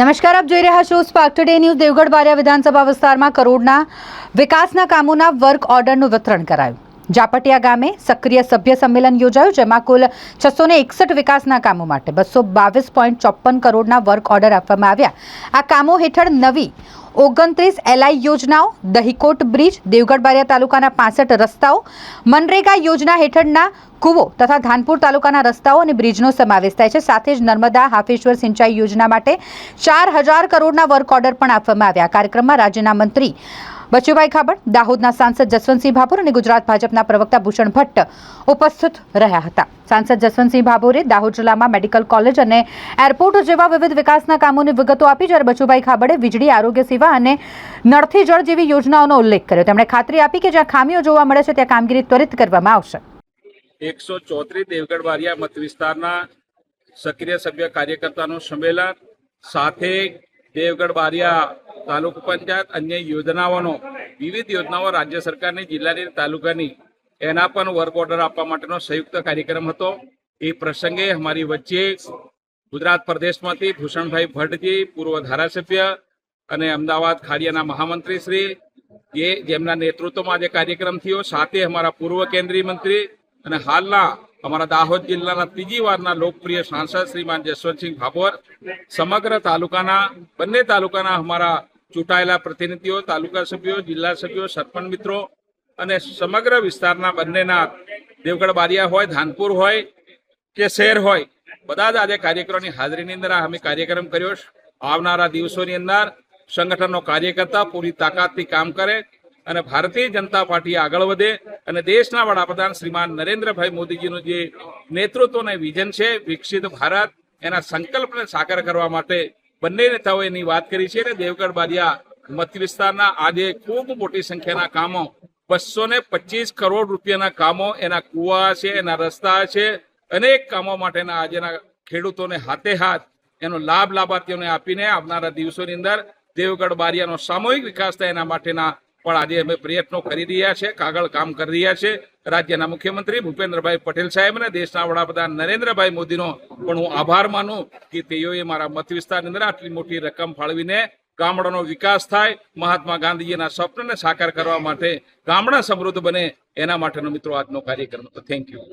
નમસ્કાર, આપ જોઈ રહ્યા છો spark today news Devgadh Baria વિધાનસભા વિસ્તારમાં કરોડના વિકાસના કામોના વર્ક ઓર્ડરનું વિતરણ કરાયું. જાપટિયા ગામે સક્રિય સભ્ય સંમેલન યોજાયું, જેમાં કુલ છસો એકસઠ વિકાસના કામો માટે બસો બાવીસ પોઈન્ટ ચોપન કરોડના વર્ક ઓર્ડર આપવામાં આવ્યા. આ કામો હેઠળ નવી ઓગણત્રીસ એલઆઈ યોજનાઓ, દહીકોટ બ્રિજ, દેવગઢ બારિયા તાલુકાના પાસઠ રસ્તાઓ, મનરેગા યોજના હેઠળના કુવો તથા ધાનપુર તાલુકાના રસ્તાઓ અને બ્રિજનો સમાવેશ થાય છે. સાથે જ નર્મદા હાફેશ્વર સિંચાઈ યોજના માટે ચાર હજાર કરોડના વર્ક ઓર્ડર પણ આપવામાં આવ્યા. કાર્યક્રમમાં રાજ્યના મંત્રી બચુભાઈ ખાબડ, દાહોદના સાંસદ જસવંતસિંહ ભાભોર અને ગુજરાત ભાજપના પ્રવક્તા ભૂષણ ભટ્ટ ઉપસ્થિત રહ્યા હતા. સાંસદ જસવંતસિંહ ભાભોરે દાહોદ જિલ્લામાં મેડિકલ કોલેજ અને એરપોર્ટ જેવા વિવિધ વિકાસના કામોની વિગતો આપી જ્યારે બચુભાઈ ખાબડે વીજળી, આરોગ્ય સેવા અને નળથી જળ જેવી યોજનાઓનો ઉલ્લેખ કર્યો. તેમણે ખાતરી આપી કે જ્યાં ખામીઓ જોવા મળે છે, ત્યાં કામગીરી ત્વરિત કરવામાં આવશે. એકસો સક્રિય સભ્ય કાર્યકર્તાનું સંમેલન સાથે દેવગઢ બારિયા તાલુકા પંચાયત અન્ય યોજનાઓનો, વિવિધ યોજનાઓ રાજ્ય સરકારની, જિલ્લાની, તાલુકાની, એના પણ વર્ક ઓર્ડર આપવા માટેનો સંયુક્ત કાર્યક્રમ હતો. એ પ્રસંગે અમારી વચ્ચે ગુજરાત પ્રદેશમાંથી ભૂષણભાઈ ભટ્ટજી, પૂર્વ ધારાસભ્ય અને અમદાવાદ ખાડિયાના મહામંત્રી શ્રી, જે, જેમના નેતૃત્વમાં આજે કાર્યક્રમ થયો. સાથે અમારા પૂર્વ કેન્દ્રીય મંત્રી અને હાલના અમારા દાહોદ જિલ્લાના ત્રીજી વારના લોકપ્રિય સાંસદ શ્રીમાન જસવંતસિંહ ભાભોર, સમગ્ર તાલુકાના, બંને તાલુકાના અમારા ચૂંટાયેલા પ્રતિનિધિઓ, તાલુકા સભ્યો, જિલ્લા સભ્યો, સરપંચ મિત્રો અને સમગ્ર વિસ્તારના બંનેના દેવગઢ બારિયા હોય, ધાનપુર હોય કે શહેર હોય, બધા જ આજે કાર્યક્રમની હાજરીની અંદર અમે કાર્યક્રમ કર્યો આવનારા દિવસોની અંદર સંગઠનનો કાર્યકર્તા પૂરી તાકાતથી કામ કરે અને ભારતીય જનતા પાર્ટી આગળ વધે અને દેશના વડાપ્રધાન શ્રીમાન નરેન્દ્રભાઈ મોદીજીનું જે નેતૃત્વ અને વિઝન છે, વિકસિત ભારત, એના સંકલ્પને સાકાર કરવા માટે બંને નેતાઓ એની વાત કરી છે અને દેવગઢ બારિયા મત વિસ્તારના આજે ખૂબ મોટી સંખ્યાના કામો, બસો ને પચીસ કરોડ રૂપિયાના કામો એના કુવા છે, એના રસ્તા છે, અનેક કામો માટેના આજેના ખેડૂતોને હાથે હાથ એનો લાભ લાભાર્થીઓને આપીને આવનારા દિવસોની અંદર દેવગઢ બારિયાનો સામૂહિક વિકાસ થાય એના માટેના પણ આજે અમે પ્રયત્નો કરી રહ્યા છે, કાગળ કામ કરી રહ્યા છે. રાજ્યના મુખ્યમંત્રી ભૂપેન્દ્રભાઈ પટેલ સાહેબ અને દેશના વડાપ્રધાન નરેન્દ્રભાઈ મોદીનો પણ હું આભાર માનું કે તેઓએ મારા મત વિસ્તારની અંદર આટલી મોટી રકમ ફાળવીને ગામડાનો વિકાસ થાય, મહાત્મા ગાંધીજીના સ્વપ્નને સાકાર કરવા માટે ગામડા સમૃદ્ધ બને. એના માટેનો મિત્રો આજનો કાર્યક્રમ તો થેન્ક યુ